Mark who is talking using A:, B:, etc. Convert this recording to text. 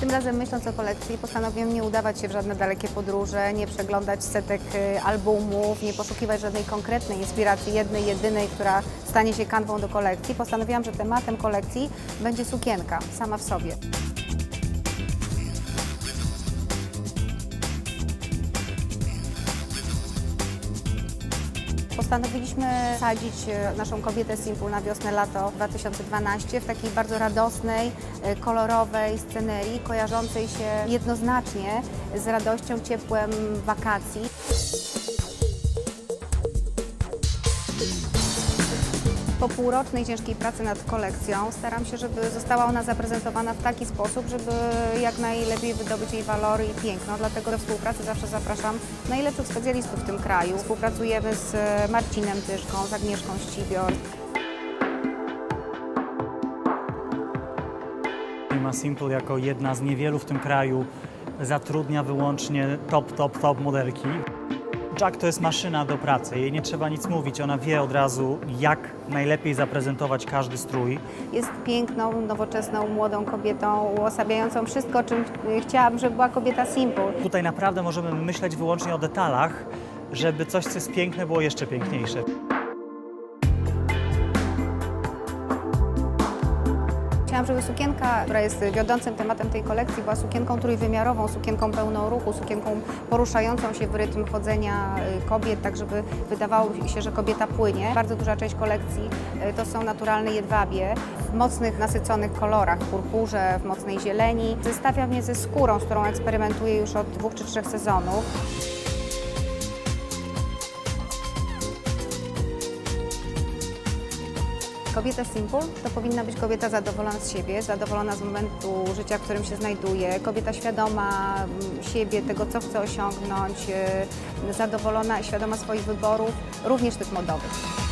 A: Tym razem myśląc o kolekcji postanowiłam nie udawać się w żadne dalekie podróże, nie przeglądać setek y, albumów, nie poszukiwać żadnej konkretnej inspiracji, jednej, jedynej, która stanie się kanwą do kolekcji. Postanowiłam, że tematem kolekcji będzie sukienka sama w sobie. Postanowiliśmy sadzić e, naszą kobietę Simple na wiosnę-lato 2012 w takiej bardzo radosnej, e, kolorowej scenerii, kojarzącej się jednoznacznie z radością, ciepłem wakacji. Po półrocznej ciężkiej pracy nad kolekcją staram się, żeby została ona zaprezentowana w taki sposób, żeby jak najlepiej wydobyć jej walory i piękno. Dlatego do współpracy zawsze zapraszam najlepszych specjalistów w tym kraju. Współpracujemy z e, Marcinem Tyszką, z Agnieszką Ścibior.
B: Firma Simple jako jedna z niewielu w tym kraju zatrudnia wyłącznie top, top, top modelki. Jack to jest maszyna do pracy, jej nie trzeba nic mówić, ona wie od razu jak najlepiej zaprezentować każdy strój.
A: Jest piękną, nowoczesną, młodą kobietą, uosabiającą wszystko, czym chciałabym, żeby była kobieta Simple.
B: Tutaj naprawdę możemy myśleć wyłącznie o detalach, żeby coś, co jest piękne, było jeszcze piękniejsze.
A: Chciałam, żeby sukienka, która jest wiodącym tematem tej kolekcji, była sukienką trójwymiarową, sukienką pełną ruchu, sukienką poruszającą się w rytm chodzenia y, kobiet, tak żeby wydawało się, że kobieta płynie. Bardzo duża część kolekcji y, to są naturalne jedwabie w mocnych, nasyconych kolorach, w purpurze, w mocnej zieleni. Zestawia mnie ze skórą, z którą eksperymentuję już od dwóch czy trzech sezonów. Kobieta simple to powinna być kobieta zadowolona z siebie, zadowolona z momentu życia, w którym się znajduje, kobieta świadoma mm, siebie, tego co chce osiągnąć, y, zadowolona i świadoma swoich wyborów, również tych modowych.